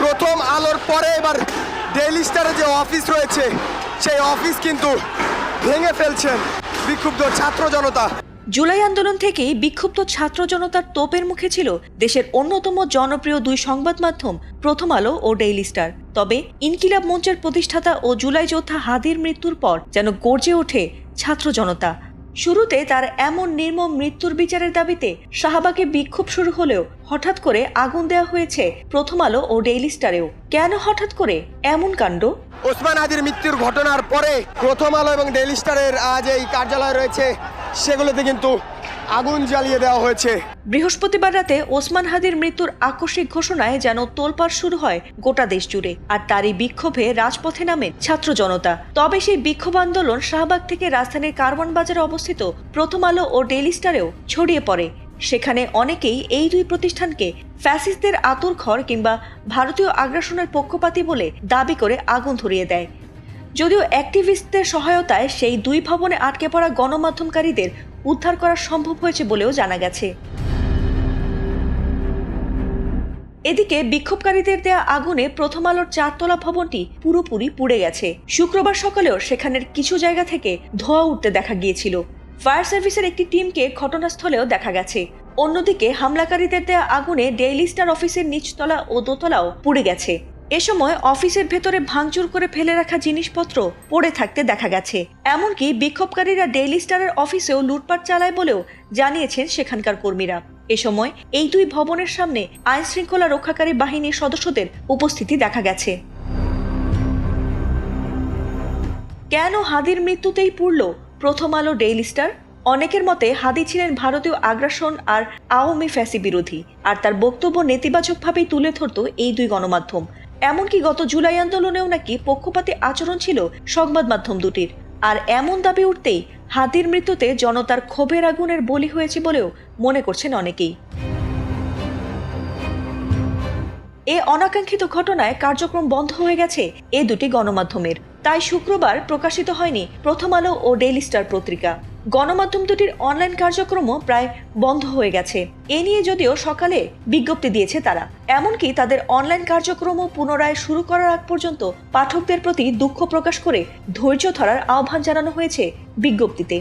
প্রথম আলোর পরে এবার ডেইলি স্টারে যে অফিস রয়েছে, সেই অফিস কিন্তু ভেঙে ফেলছেন বিক্ষুব্ধ ছাত্র জনতা। জুলাই আন্দোলন থেকেই বিক্ষুব্ধ ছাত্র জনতার তোপের মুখে ছিল দেশের অন্যতম জনপ্রিয় দুই সংবাদ মাধ্যম, প্রথম আলো ও ডেইলি স্টার তবে ইনকিলাব মঞ্চের প্রতিষ্ঠাতা ও জুলাই যোদ্ধা হাদির মৃত্যুর পর যেন গর্জে ওঠে ছাত্র জনতা। শুরুতে তার এমন নির্মম মৃত্যুর বিচারের দাবিতে শাহবাগে বিক্ষোভ শুরু হলেও হঠাৎ করে আগুন দেওয়া হয়েছে প্রথম আলো ও ডেইলি স্টারেও। কেন হঠাৎ করে? এমন কাণ্ড? ওসমান হাদির মৃত্যুর ঘটনার পরে প্রথম আলো এবং ডেইলি স্টারের আজ এই কার্যালয় রয়েছে, সেগুলোতে কিন্তু আগুন জ্বালিয়ে দেওয়া হয়েছে। বৃহস্পতিবার রাতে ওসমান হাদির মৃত্যুর আকস্মিক ঘোষণায় যেন তোলপাড় শুরু হয় গোটা দেশ জুড়ে, আর তারই বিক্ষোভে রাজপথে নামে ছাত্র জনতা। তবে সেই বিক্ষোভ আন্দোলন শাহবাগ থেকে রাজধানীর কার্বন বাজারে অবস্থিত প্রথম আলো ও ডেইলি স্টারেও ছড়িয়ে পড়ে। সেখানে অনেকেই এই দুই প্রতিষ্ঠানকে ফ্যাসিস্টদের আতুর ঘর কিংবা ভারতীয় আগ্রাসনের পক্ষপাতী বলে দাবি করে আগুন ধরিয়ে দেয়। যদিও অ্যাক্টিভিস্টদের সহায়তায় সেই দুই ভবনে আটকে পড়া গণমাধ্যমকারীদের উদ্ধার করা সম্ভব হয়েছে বলেও জানা গেছে। এদিকে বিক্ষোভকারীদের দেয়া আগুনে প্রথম আলোর চারতলা ভবনটি পুরোপুরি পুড়ে গেছে। শুক্রবার সকালেও সেখানের কিছু জায়গা থেকে ধোঁয়া উঠতে দেখা গিয়েছিল। ফায়ার সার্ভিসের একটি টিমকে ঘটনাস্থলেও দেখা গেছে। অন্যদিকে হামলাকারীদের দেয়া আগুনে ডেইলি স্টার অফিসের নিচতলা ও দোতলাও পুড়ে গেছে। এ সময় অফিসের ভেতরে ভাঙচুর করে ফেলে রাখা জিনিসপত্র পড়ে থাকতে দেখা গেছে। এমনকি বিক্ষোভকারীরা ডেইলি স্টারের অফিসেও লুটপাট চালায় বলেও জানিয়েছেন সেখানকার কর্মীরা। এ সময় এই দুই ভবনের সামনে আইন শৃঙ্খলা রক্ষাকারী বাহিনীর সদস্যদের উপস্থিতি দেখা গেছে। কেন হাদির মৃত্যুতেই পুড়ল প্রথম আলো ডেইলি স্টার অনেকের মতে হাদি ছিলেন ভারতীয় আগ্রাসন আর আওয়ামী ফ্যাসি বিরোধী, আর তার বক্তব্য নেতিবাচকভাবেই তুলে ধরত এই দুই গণমাধ্যম। এমনকি গত জুলাই আন্দোলনেও নাকি পক্ষপাতী আচরণ ছিল সংবাদ মাধ্যম দুটির। আর এমন দাবি উঠতেই হাতির মৃত্যুতে জনতার ক্ষোভের আগুনের বলি হয়েছে বলেও মনে করছেন অনেকেই। এ অনাকাঙ্ক্ষিত ঘটনায় কার্যক্রম বন্ধ হয়ে গেছে এ দুটি গণমাধ্যমের। তাই শুক্রবার প্রকাশিত হয়নি প্রথম আলো ও ডেইলি স্টার পত্রিকা। গণমাধ্যম দুটির অনলাইন কার্যক্রমও প্রায় বন্ধ হয়ে গেছে। এ নিয়ে যদিও সকালে বিজ্ঞপ্তি দিয়েছে তারা, এমনকি তাদের অনলাইন কার্যক্রমও পুনরায় শুরু করার আগ পর্যন্ত পাঠকদের প্রতি দুঃখ প্রকাশ করে ধৈর্য ধরার আহ্বান জানানো হয়েছে বিজ্ঞপ্তিতে।